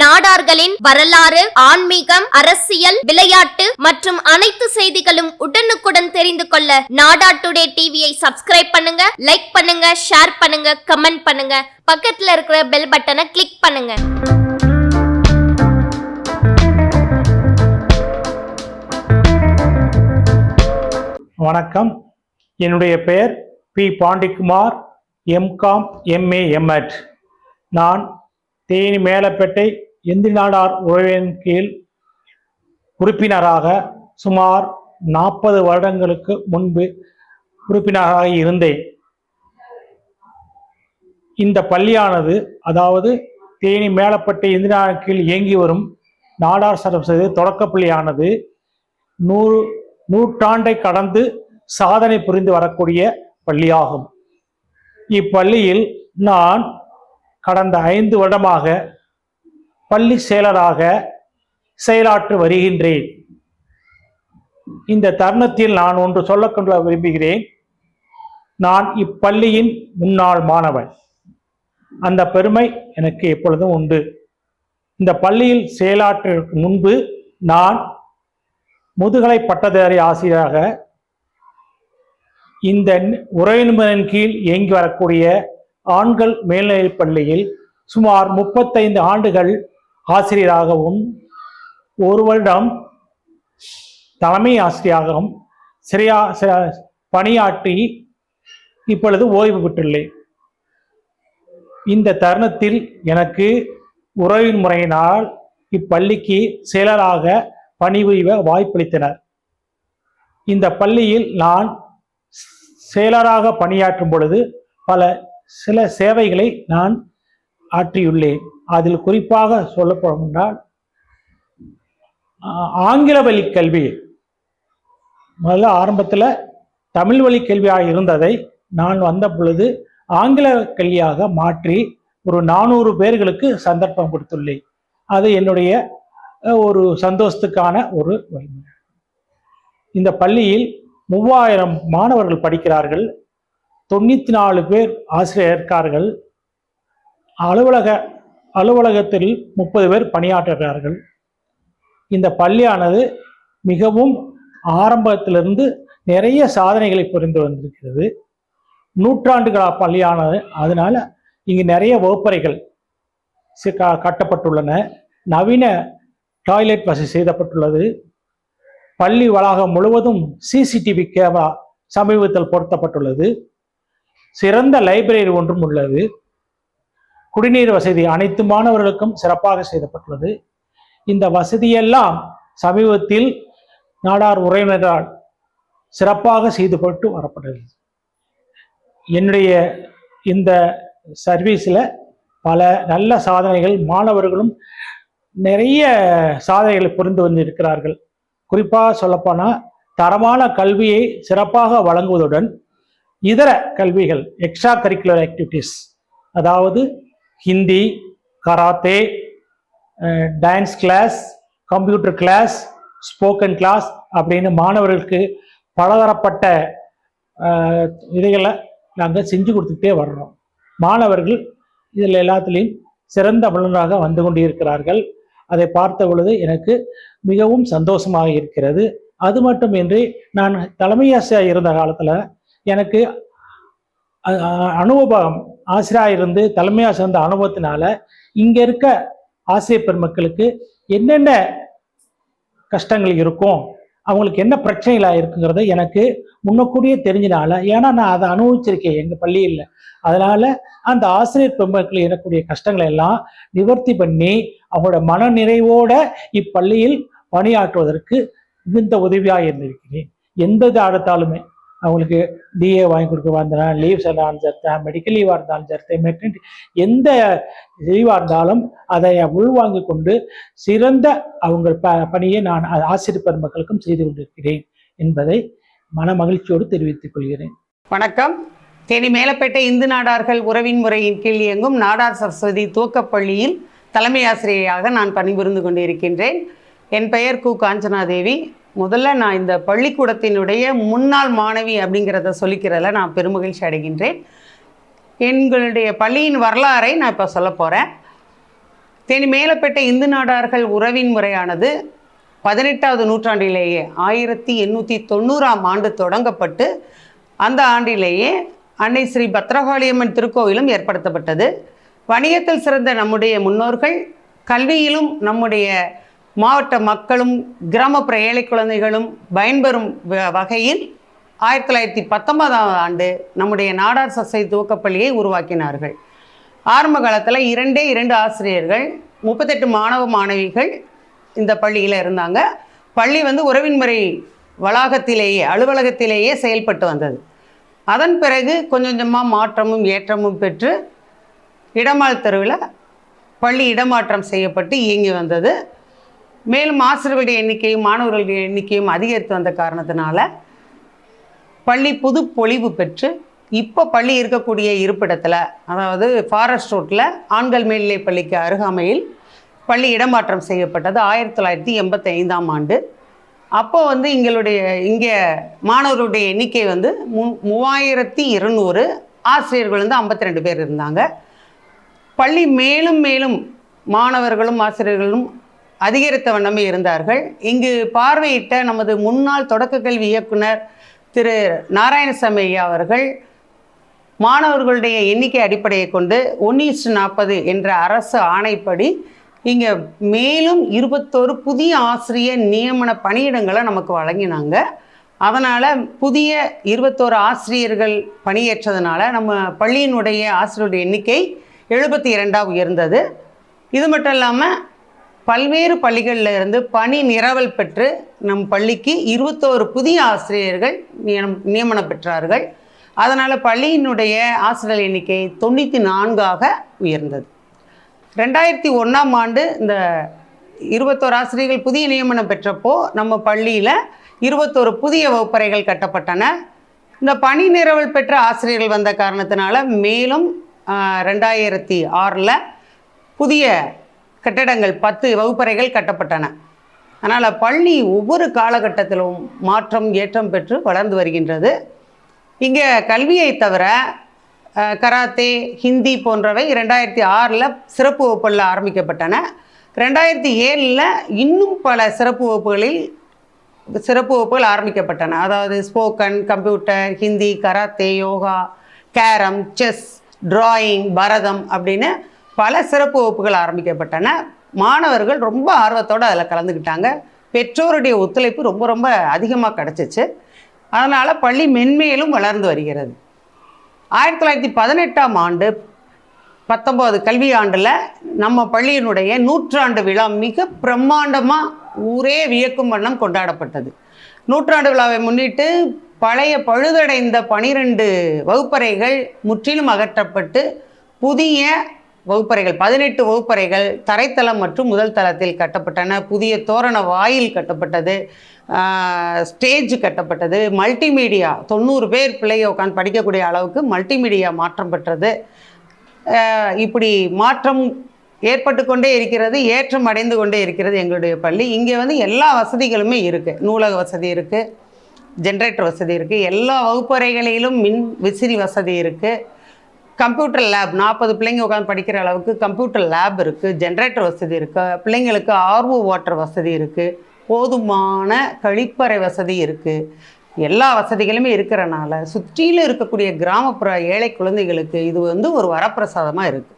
நாடார்களின் வரலாறு ஆன்மீகம் அரசியல் விளையாட்டு மற்றும் அனைத்து செய்திகளும் உடனுக்குடன் தெரிந்து கொள்ள நாடா டுடே டிவியை சப்ஸ்கிரைப் பண்ணுங்க லைக் பண்ணுங்க ஷேர் பண்ணுங்க கமெண்ட் பண்ணுங்க. பக்கத்துல இருக்கிற பெல் பட்டனை கிளிக் பண்ணுங்க. வணக்கம். என்னுடைய பெயர் P. Pandikumar MCom MA MEd நான் தேனி மேலப்பேட்டை இந்தி நாடார் உறவின் கீழ் உறுப்பினராக சுமார் நாற்பது வருடங்களுக்கு முன்பு உறுப்பினராக இருந்தேன். இந்த பள்ளியானது அதாவது தேனி மேலப்பட்டு இந்தி கீழ் இயங்கி வரும் நாடார் சரஸ்வதி தொடக்கப்பள்ளியானது நூறு நூற்றாண்டை கடந்து சாதனை புரிந்து வரக்கூடிய பள்ளியாகும். இப்பள்ளியில் நான் கடந்த ஐந்து வருடமாக பள்ளி செயலராக செயலாற்றி வருகின்றேன். இந்த தருணத்தில் நான் ஒன்று சொல்லக்கொள்ள விரும்புகிறேன். நான் இப்பள்ளியின் முன்னாள் மாணவன். அந்த பெருமை எனக்கு எப்பொழுதும் உண்டு. இந்த பள்ளியில் செயலாற்றுவதற்கு முன்பு நான் முதுகலை பட்டதாரி ஆசிரியராக இந்த உறவினரின் கீழ் இயங்கி வரக்கூடிய ஆண்கள் மேல்நிலைப் பள்ளியில் சுமார் முப்பத்தைந்து ஆண்டுகள் ஆசிரியராகவும் ஒரு வருடம் தலைமை ஆசிரியராகவும் சிறையா ச- பணியாற்றி இப்பொழுது ஓய்வு பெற்றுள்ளேன். இந்த தருணத்தில் எனக்கு உறவின் முறையினால் இப்பள்ளிக்கு செயலராக பணிபுரிய வாய்ப்பளித்தனர். இந்த பள்ளியில் நான் செயலராக பணியாற்றும் பொழுது பல சில சேவைகளை நான் ஆற்றியுள்ளேன். அதில் குறிப்பாக சொல்லப்படும் என்றால் ஆங்கில வழி கல்வி முதல்ல ஆரம்பத்தில் தமிழ் வழி கல்வியாக இருந்ததை நான் வந்த பொழுது ஆங்கில கல்வியாக மாற்றி ஒரு நானூறு பேர்களுக்கு சந்தர்ப்பம் கொடுத்துள்ளேன். அது என்னுடைய ஒரு சந்தோஷத்துக்கான ஒரு வழிமுறை. இந்த பள்ளியில் மூவாயிரம் மாணவர்கள் படிக்கிறார்கள். தொண்ணூற்றி நாலு பேர் ஆசிரியர் இருக்கார்கள். அலுவலக அலுவலகத்தில் முப்பது பேர் பணியாற்றுகிறார்கள். இந்த பள்ளியானது மிகவும் ஆரம்பத்திலிருந்து நிறைய சாதனைகளை புரிந்து வந்திருக்கிறது. நூற்றாண்டுகளா பள்ளியானது. அதனால் இங்கு நிறைய வகுப்பறைகள் சி- க- கட்டப்பட்டுள்ளன. நவீன டாய்லெட் வசதி செய்யப்பட்டுள்ளது பள்ளி வளாகம் முழுவதும் சிசிடிவி கேமரா சமீபத்தில் பொருத்தப்பட்டுள்ளது. சிறந்த லைப்ரரி ஒன்றும் உள்ளது. குடிநீர் வசதி அனைத்து மாணவர்களுக்கும் சிறப்பாக செய்யப்பட்டுள்ளது இந்த வசதியெல்லாம் சமீபத்தில் நாடார் உறவினரால் சிறப்பாக செய்துபட்டு வரப்படுகிறது என்னுடைய இந்த சர்வீஸில் பல நல்ல சாதனைகள் மாணவர்களும் நிறைய சாதனைகளை புரிந்து வந்திருக்கிறார்கள். குறிப்பாக சொல்லப்போனால் தரமான கல்வியை சிறப்பாக வழங்குவதுடன் இதர கல்விகள் எக்ஸ்ட்ரா கரிக்குலர் ஆக்டிவிட்டீஸ் அதாவது Hindi karate dance class computer class spoken class அப்படின்னு மாணவர்களுக்கு பலதரப்பட்ட இதைகளை நாங்கள் செஞ்சு கொடுத்துக்கிட்டே வர்றோம். மாணவர்கள் இதில் எல்லாத்துலேயும் சிறந்த வல்லுநராக வந்து கொண்டிருக்கிறார்கள். அதை பார்த்த பொழுது எனக்கு மிகவும் சந்தோஷமாக இருக்கிறது. அது மட்டுமின்றி நான் தலைமையாசியாக இருந்த காலத்தில் எனக்கு அனுபவம் ஆசிரியராக இருந்து தலைமையாக சேர்ந்த அனுபவத்தினால இங்கே இருக்க ஆசிரியர் பெருமக்களுக்கு என்னென்ன கஷ்டங்கள் இருக்கும் அவங்களுக்கு என்ன பிரச்சனைகளாக இருக்குங்கிறத எனக்கு முன்னக்கூடியே தெரிஞ்சனால ஏன்னா நான் அதை அனுபவிச்சிருக்கேன் எங்கள் பள்ளியில். அதனால அந்த ஆசிரியர் பெருமக்கள் இருக்கக்கூடிய கஷ்டங்களை எல்லாம் நிவர்த்தி பண்ணி அவங்களோட மன நிறைவோட இப்பள்ளியில் பணியாற்றுவதற்கு மிகுந்த உதவியாக இருந்திருக்கிறேன். எந்த அடுத்தாலுமே அவங்களுக்கு டிஏ வாங்கி கொடுக்க வந்தேன் லீவ்ஸ் எல்லாம் சேர்த்தா மெடிக்கல் லீவாக இருந்தாலும் சரி மெட்ரினிட்டி எந்த லீவாக இருந்தாலும் அதை உள்வாங்கி கொண்டு சிறந்த அவங்க ப பணியை நான் ஆசிரியர் பெருமக்களுக்கும் செய்து கொண்டிருக்கிறேன் என்பதை மன மகிழ்ச்சியோடு தெரிவித்துக் கொள்கிறேன். வணக்கம். தேனி மேலப்பேட்டை இந்து நாடார்கள் உறவின் முறையின் கீழ் இயங்கும் நாடார் சரஸ்வதி துவக்கப்பள்ளியில் தலைமை ஆசிரியையாக நான் பணிபுரிந்து கொண்டிருக்கின்றேன். என் பெயர் கு. காஞ்சனாதேவி. முதல்ல நான் இந்த பள்ளிக்கூடத்தினுடைய முன்னாள் மாணவி அப்படிங்கிறத சொல்லிக்கிறதுல நான் பெருமகிழ்ச்சி அடைகின்றேன். எங்களுடைய பள்ளியின் வரலாறை நான் இப்போ சொல்ல போகிறேன் தேனி மேலப்பட்ட இந்து நாடார்கள் உறவின் முறையானது பதினெட்டாவது நூற்றாண்டிலேயே ஆயிரத்தி எண்ணூற்றி தொண்ணூறாம் ஆண்டு தொடங்கப்பட்டு அந்த ஆண்டிலேயே அன்னை ஸ்ரீ பத்ரகாளியம்மன் திருக்கோவிலும் ஏற்படுத்தப்பட்டது. வணிகத்தில் சிறந்த நம்முடைய முன்னோர்கள் கல்வியிலும் நம்முடைய மாவட்ட மக்களும் கிராமப்புற ஏழை குழந்தைகளும் பயன்பெறும் வ- வகையில் ஆயிரத்தி தொள்ளாயிரத்தி பத்தொன்பதாம் ஆண்டு நம்முடைய நாடார் சசை துவக்கப்பள்ளியை உருவாக்கினார்கள். ஆரம்ப காலத்தில் இரண்டே இரண்டு ஆசிரியர்கள் முப்பத்தெட்டு மாணவ மாணவிகள் இந்த பள்ளியில் இருந்தாங்க. பள்ளி வந்து உறவின் முறை வளாகத்திலேயே அலுவலகத்திலேயே செயல்பட்டு வந்தது. அதன் பிறகு கொஞ்சம் கொஞ்சமாக மாற்றமும் ஏற்றமும் பெற்று இடமால் தெருவில் பள்ளி இடமாற்றம் செய்யப்பட்டு இயங்கி வந்தது. மேலும் ஆசிரியர்களுடைய எண்ணிக்கையும் மாணவர்களுடைய எண்ணிக்கையும் அதிகரித்து வந்த காரணத்தினால பள்ளி புது பொழிவு பெற்று இப்போ பள்ளி இருக்கக்கூடிய இருப்பிடத்தில் அதாவது ஃபாரஸ்ட் ரோட்டில் ஆண்கள் மேல்நிலை பள்ளிக்கு அருகாமையில் பள்ளி இடமாற்றம் செய்யப்பட்டது ஆயிரத்தி தொள்ளாயிரத்தி எண்பத்தி ஐந்தாம் ஆண்டு. அப்போ வந்து எங்களுடைய இங்கே மாணவர்களுடைய எண்ணிக்கை வந்து மு மூவாயிரத்தி இருநூறு ஆசிரியர்கள் வந்து ஐம்பத்தி ரெண்டு பேர் இருந்தாங்க. பள்ளி மேலும் மேலும் மாணவர்களும் ஆசிரியர்களும் அதிகரித்த வண்ணமே இருந்தார்கள். இங்கு பார்வையிட்ட நமது முன்னாள் தொடக்க கல்வி இயக்குனர் திரு நாராயணசாமி ஐயா அவர்கள் மாணவர்களுடைய எண்ணிக்கை அடிப்படையை கொண்டு ஒன்று நாற்பது என்ற அரசு ஆணைப்படி இங்கே மேலும் இருபத்தோரு புதிய ஆசிரியர் நியமன பணியிடங்களை நமக்கு வழங்கினாங்க. அதனால் புதிய இருபத்தோரு ஆசிரியர்கள் பணியேற்றதுனால நம்ம பள்ளியினுடைய ஆசிரியருடைய எண்ணிக்கை எழுபத்தி இரண்டாக உயர்ந்தது. இது மட்டும் இல்லாமல் பல்வேறு பள்ளிகளில் இருந்து பணி நிரவல் பெற்று நம் பள்ளிக்கு இருபத்தோரு புதிய ஆசிரியர்கள் நியமனம் நியமனம் பெற்றார்கள். அதனால் பள்ளியினுடைய ஆசிரியர் எண்ணிக்கை தொண்ணூற்றி நான்காக உயர்ந்தது. ரெண்டாயிரத்தி ஒன்றாம் ஆண்டு இந்த இருபத்தோரு ஆசிரியர்கள் புதிய நியமனம் பெற்றப்போ நம்ம பள்ளியில் இருபத்தோரு புதிய வகுப்பறைகள் கட்டப்பட்டன. இந்த பணி நிரவல் பெற்ற ஆசிரியர்கள் வந்த காரணத்தினால மேலும் ரெண்டாயிரத்தி ஆறில் புதிய கட்டடங்கள் பத்து வகுப்பறைகள் கட்டப்பட்டன. அதனால் பள்ளி ஒவ்வொரு காலகட்டத்திலும் மாற்றம் ஏற்றம் பெற்று வளர்ந்து வருகின்றது. இங்கே கல்வியை தவிர கராத்தே ஹிந்தி போன்றவை ரெண்டாயிரத்தி ஆறில் சிறப்பு வகுப்புகளில் ஆரம்பிக்கப்பட்டன. ரெண்டாயிரத்தி ஏழில் இன்னும் பல சிறப்பு வகுப்புகளில் சிறப்பு வகுப்புகள் ஆரம்பிக்கப்பட்டன. அதாவது spoken computer Hindi karate yoga carrom chess drawing Bharatham அப்படின்னு பல சிறப்பு வகுப்புகள் ஆரம்பிக்கப்பட்டன. மாணவர்கள் ரொம்ப ஆர்வத்தோடு அதில் கலந்துக்கிட்டாங்க பெற்றோருடைய ஒத்துழைப்பு ரொம்ப ரொம்ப அதிகமாக கிடச்சிச்சு. அதனால் பள்ளி மென்மேலும் வளர்ந்து வருகிறது. ஆயிரத்தி தொள்ளாயிரத்தி பதினெட்டாம் ஆண்டு பத்தொம்போது கல்வி ஆண்டில் நம்ம பள்ளியினுடைய நூற்றாண்டு விழா மிக பிரம்மாண்டமாக ஊரே வியக்கும் வண்ணம் கொண்டாடப்பட்டது. நூற்றாண்டு விழாவை முன்னிட்டு பழைய பழுதடைந்த பனிரெண்டு வகுப்பறைகள் முற்றிலும் அகற்றப்பட்டு புதிய வகுப்பறைகள் பதினெட்டு வகுப்பறைகள் தரைத்தளம் மற்றும் முதல் தளத்தில் கட்டப்பட்டன. புதிய தோரண வாயில் கட்டப்பட்டது. ஸ்டேஜ் கட்டப்பட்டது. மல்டிமீடியா தொண்ணூறு பேர் பிள்ளைய உட்காந்து படிக்கக்கூடிய அளவுக்கு மல்டிமீடியா மாற்றம் பெற்றது. இப்படி மாற்றம் ஏற்பட்டு கொண்டே இருக்கிறது ஏற்றம் அடைந்து கொண்டே இருக்கிறது எங்களுடைய பள்ளி. இங்கே வந்து எல்லா வசதிகளுமே இருக்குது நூலக வசதி இருக்குது ஜென்ரேட்டர் வசதி இருக்குது எல்லா வகுப்பறைகளிலும் மின் விசிறி வசதி இருக்குது கம்ப்யூட்டர் லேப் நாற்பது பிள்ளைங்க உட்காந்து படிக்கிற அளவுக்கு கம்ப்யூட்டர் லேப் இருக்குது ஜென்ரேட்டர் வசதி இருக்குது பிள்ளைங்களுக்கு ஆர்வோ வாட்டர் வசதி இருக்குது போதுமான கழிப்பறை வசதி இருக்குது எல்லா வசதிகளுமே இருக்கிறனால சுற்றிலும் இருக்கக்கூடிய கிராமப்புற ஏழை குழந்தைகளுக்கு இது வந்து ஒரு வரப்பிரசாதமாக இருக்குது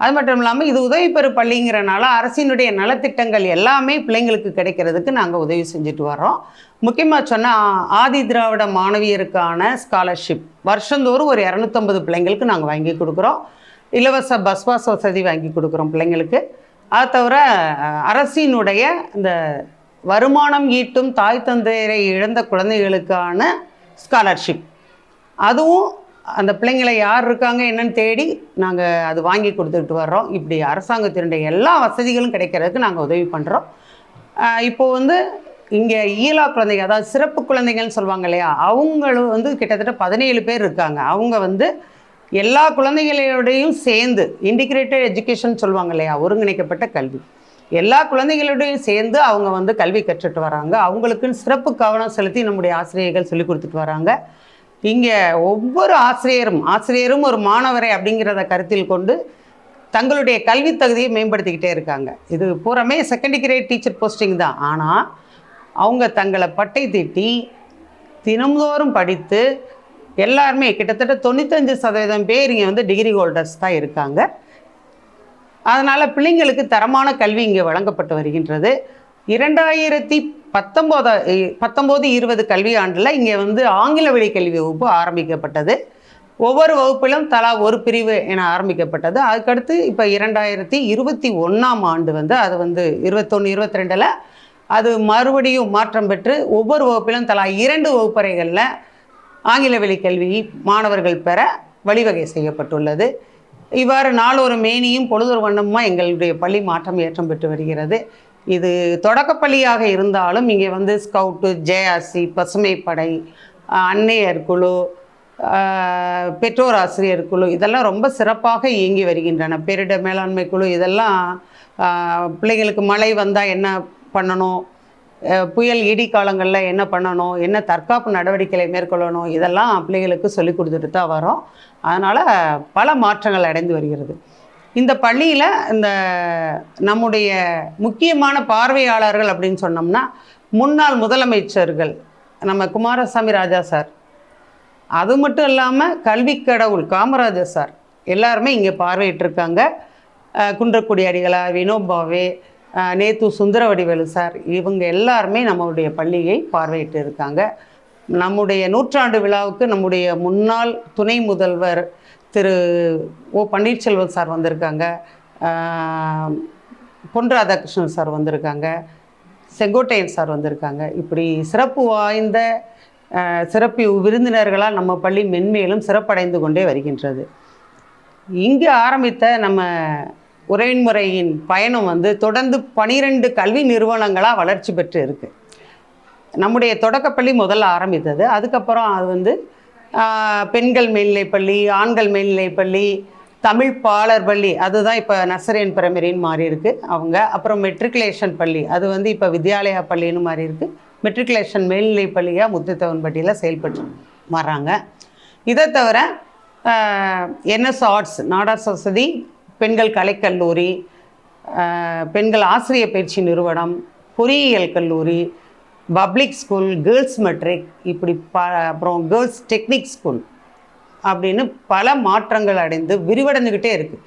அது மட்டும் இல்லாமல் இது உதவி பெறு பள்ளிங்கிறனால அரசினுடைய நலத்திட்டங்கள் எல்லாமே பிள்ளைங்களுக்கு கிடைக்கிறதுக்கு நாங்கள் உதவி செஞ்சுட்டு வரோம் முக்கியமாக சொன்னால் ஆதி திராவிட மாணவியருக்கான ஸ்காலர்ஷிப் வருஷந்தோறும் ஒரு இரநூத்தம்பது பிள்ளைங்களுக்கு நாங்கள் வாங்கி கொடுக்குறோம். இலவச பஸ் பாஸ் வசதி வாங்கி கொடுக்குறோம் பிள்ளைங்களுக்கு. அது தவிர அரசினுடைய இந்த வருமானம் ஈட்டும் தாய் தந்தையரை இழந்த குழந்தைகளுக்கான ஸ்காலர்ஷிப் அதுவும் அந்த பிள்ளைங்களை யார் இருக்காங்க என்னன்னு தேடி நாங்கள் அது வாங்கி கொடுத்துட்டு வர்றோம். இப்படி அரசாங்கத்தினுடைய எல்லா வசதிகளும் கிடைக்கிறதுக்கு நாங்கள் உதவி பண்ணுறோம் இப்போ வந்து இங்கே ஈலா குழந்தைங்க அதாவது சிறப்பு குழந்தைங்கன்னு சொல்லுவாங்க இல்லையா அவங்களும் வந்து கிட்டத்தட்ட பதினேழு பேர் இருக்காங்க. அவங்க வந்து எல்லா குழந்தைகளோடையும் சேர்ந்து இன்டிகிரேட்டட் எஜுகேஷன் சொல்லுவாங்க இல்லையா ஒருங்கிணைக்கப்பட்ட கல்வி. எல்லா குழந்தைகளோடையும் சேர்ந்து அவங்க வந்து கல்வி கற்றுட்டு வராங்க. அவங்களுக்குன்னு சிறப்பு கவனம் செலுத்தி நம்முடைய ஆசிரியர்கள் சொல்லி கொடுத்துட்டு வராங்க. இங்கே ஒவ்வொரு ஆசிரியரும் ஆசிரியரும் ஒரு மாணவரை அப்படிங்கிறத கருத்தில் கொண்டு தங்களுடைய கல்வி தகுதியை மேம்படுத்திக்கிட்டே இருக்காங்க. இது பூரமே செகண்ட் கிரேட் டீச்சர் போஸ்டிங் தான். ஆனால் அவங்க தங்களை பட்டை தீட்டி தினம்தோறும் படித்து எல்லாருமே கிட்டத்தட்ட தொண்ணூத்தஞ்சு சதவீதம் பேர் இங்கே வந்து டிகிரி ஹோல்டர்ஸ் தான் இருக்காங்க. அதனால் பிள்ளைங்களுக்கு தரமான கல்வி இங்கே வழங்கப்பட்டு வருகின்றது. இரண்டாயிரத்தி பத்தொம்போதா பத்தொம்போது இருபது கல்வி ஆண்டில் இங்கே வந்து ஆங்கில வழி கல்வி வகுப்பு ஆரம்பிக்கப்பட்டது. ஒவ்வொரு வகுப்பிலும் தலா ஒரு பிரிவு என ஆரம்பிக்கப்பட்டது. அதுக்கடுத்து இப்போ இரண்டாயிரத்தி இருபத்தி ஒன்றாம் ஆண்டு வந்து அது வந்து இருபத்தொன்று இருபத்தி ரெண்டில் அது மறுபடியும் மாற்றம் பெற்று ஒவ்வொரு வகுப்பிலும் தலா இரண்டு வகுப்பறைகளில் ஆங்கில வழி கல்வி மாணவர்கள் பெற வழிவகை செய்யப்பட்டுள்ளது. இவ்வாறு நாளொரு மேனியும் பொழுதொரு வண்ணமுமா எங்களுடைய பள்ளி மாற்றம் ஏற்றம் பெற்று வருகிறது. இது தொடக்கப்பள்ளியாக இருந்தாலும் இங்கே வந்து ஸ்கவுட்டு ஜேஆர்சி பசுமைப்படை அன்னையர் குழு பெற்றோர் ஆசிரியர் குழு இதெல்லாம் ரொம்ப சிறப்பாக இயங்கி வருகின்றன. பேரிடர் மேலாண்மை குழு இதெல்லாம் பிள்ளைங்களுக்கு மழை வந்தால் என்ன பண்ணணும்? புயல் இடி காலங்களில் என்ன பண்ணணும்? என்ன தற்காப்பு நடவடிக்கைகளை மேற்கொள்ளணும்? இதெல்லாம் பிள்ளைகளுக்கு சொல்லி கொடுத்துட்டு தான் வரோம் அதனால் பல மாற்றங்கள் அடைந்து வருகிறது. இந்த பள்ளியில் இந்த நம்முடைய முக்கியமான பார்வையாளர்கள் அப்படின்னு சொன்னோம்னா முன்னாள் முதலமைச்சர்கள் நம்ம குமாரசாமி ராஜா சார். அது மட்டும் இல்லாமல் கல்வி கடவுள் காமராஜர் சார் எல்லாருமே இங்கே பார்வையிட்டிருக்காங்க. குன்றக்குடி அடிகளா வினோபாவே நேத்து சுந்தரவடிவேலு சார் இவங்க எல்லாருமே நம்மளுடைய பள்ளியை பார்வையிட்டு இருக்காங்க நம்முடைய நூற்றாண்டு விழாவுக்கு நம்முடைய முன்னாள் துணை முதல்வர் திரு ஓ பன்னீர்செல்வம் சார் வந்திருக்காங்க. பொன் ராதாகிருஷ்ணன் சார் வந்திருக்காங்க. செங்கோட்டையன் சார் வந்திருக்காங்க. இப்படி சிறப்பு வாய்ந்த சிறப்பு விருந்தினர்களால் நம்ம பள்ளி மென்மேலும் சிறப்படைந்து கொண்டே வருகின்றது. இங்கு ஆரம்பித்த நம்ம உறவின்முறையின் பயணம் வந்து தொடர்ந்து பனிரெண்டு கல்வி நிறுவனங்களாக வளர்ச்சி பெற்று இருக்குது நம்முடைய தொடக்கப்பள்ளி முதல்ல ஆரம்பித்தது. அதுக்கப்புறம் அது வந்து பெண்கள் மேல்நிலைப்பள்ளி ஆண்கள் மேல்நிலைப்பள்ளி தமிழ் பாலர் பள்ளி அதுதான் இப்போ நர்சரியன் பிரைமரின்னு மாறி இருக்கு. அவங்க அப்புறம் மெட்ரிகுலேஷன் பள்ளி அது வந்து இப்போ வித்யாலயா பள்ளின்னு மாறி இருக்கு. மெட்ரிகுலேஷன் மேல்நிலை பள்ளியாக முத்துத்தவன்பட்டியில் செயல்பட்டு வர்றாங்க. இதை தவிர என்எஸ் ஆர்ட்ஸ் நாடார் சரஸ்வதி பெண்கள் கலைக்கல்லூரி பெண்கள் ஆசிரியர் பயிற்சி நிறுவனம் பொறியியல் கல்லூரி பப்ளிக் ஸ்கூல் கேர்ள்ஸ் மெட்ரிக் இப்படி ப அப்புறம் கேர்ள்ஸ் டெக்னிக் ஸ்கூல் அப்படின்னு பல மாற்றங்கள் அடைந்து விரிவடைந்துக்கிட்டே இருக்குது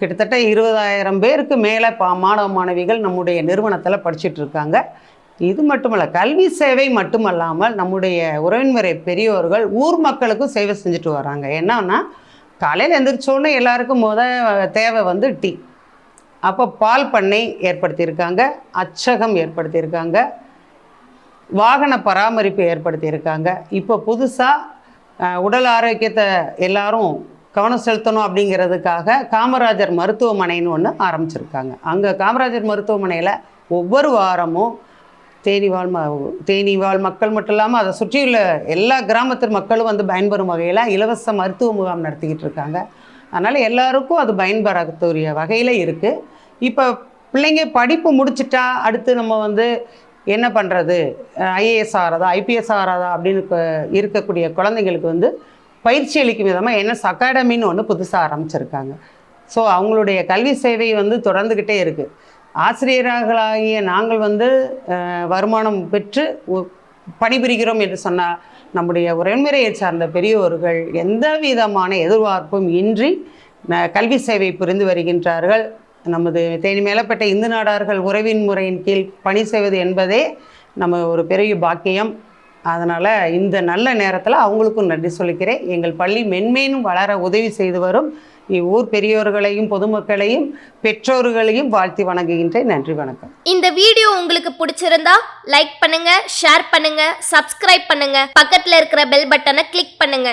கிட்டத்தட்ட இருபதாயிரம் பேருக்கு மேலே பா மாணவ மாணவிகள் நம்முடைய நிறுவனத்தில் படிச்சுட்டு இருக்காங்க. இது மட்டுமல்ல கல்வி சேவை மட்டுமல்லாமல் நம்முடைய உறவின்முறை பெரியோர்கள் ஊர் மக்களுக்கும் சேவை செஞ்சுட்டு வராங்க. என்னன்னா காலையில் எந்திரிச்சோன்னே எல்லாருக்கும் முத தேவை வந்து டீ. அப்போ பால் பண்ணை ஏற்படுத்தியிருக்காங்க அச்சகம் ஏற்படுத்தியிருக்காங்க. வாகன பராமரிப்பு ஏற்படுத்தியிருக்காங்க. இப்போ புதுசாக உடல் ஆரோக்கியத்தை எல்லாரும் கவனம் செலுத்தணும் அப்படிங்கிறதுக்காக காமராஜர் மருத்துவமனைன்னு ஒன்று ஆரம்பிச்சிருக்காங்க. அங்கே காமராஜர் மருத்துவமனையில் ஒவ்வொரு வாரமும் தேனிவாழ் ம தேனிவாழ் மக்கள் மட்டும் இல்லாமல் அதை சுற்றியுள்ள எல்லா கிராமத்து மக்களும் வந்து பயன்பெறும் வகையில் இலவச மருத்துவ முகாம் நடத்திக்கிட்டு இருக்காங்க. அதனால் எல்லாருக்கும் அது பயன்பெறக்கூடிய வகையில் இருக்குது இப்போ பிள்ளைங்க படிப்பு முடிச்சிட்டா அடுத்து நம்ம வந்து என்ன பண்ணுறது ஐஏஎஸ் ஆகிறதா ஐபிஎஸ் ஆகிறதா அப்படின்னு இருக்கக்கூடிய குழந்தைங்களுக்கு வந்து பயிற்சி அளிக்கும் விதமாக என்எஸ் அகாடமின்னு ஒன்று புதுசாக ஆரம்பிச்சிருக்காங்க. ஸோ அவங்களுடைய கல்வி சேவை வந்து தொடர்ந்துக்கிட்டே இருக்குது ஆசிரியர்களாகிய நாங்கள் வந்து வருமானம் பெற்று பணிபுரிகிறோம் என்று சொன்னால் நம்முடைய உறவுமுறையை சார்ந்த பெரியோர்கள் எந்த விதமான எதிர்பார்ப்பும் இன்றி கல்வி சேவை புரிந்து வருகின்றார்கள். நமது தேனி மேலப்பட்ட இந்து நாடார்கள் உறவின் முறையின் கீழ் பணி செய்வது என்பதே நம்ம ஒரு பெரிய பாக்கியம். அதனால் இந்த நல்ல நேரத்தில் அவங்களுக்கும் நன்றி சொல்லிக்கிறேன். எங்கள் பள்ளி மென்மேலும் வளர உதவி செய்து வரும் இவ்வூர் பெரியோர்களையும் பொதுமக்களையும் பெற்றோர்களையும் வாழ்த்தி வணங்குகின்றேன். நன்றி வணக்கம். இந்த வீடியோ உங்களுக்கு பிடிச்சிருந்தா லைக் பண்ணுங்க ஷேர் பண்ணுங்க சப்ஸ்கிரைப் பண்ணுங்க. பக்கத்தில் இருக்கிற பெல் பட்டனை கிளிக் பண்ணுங்க.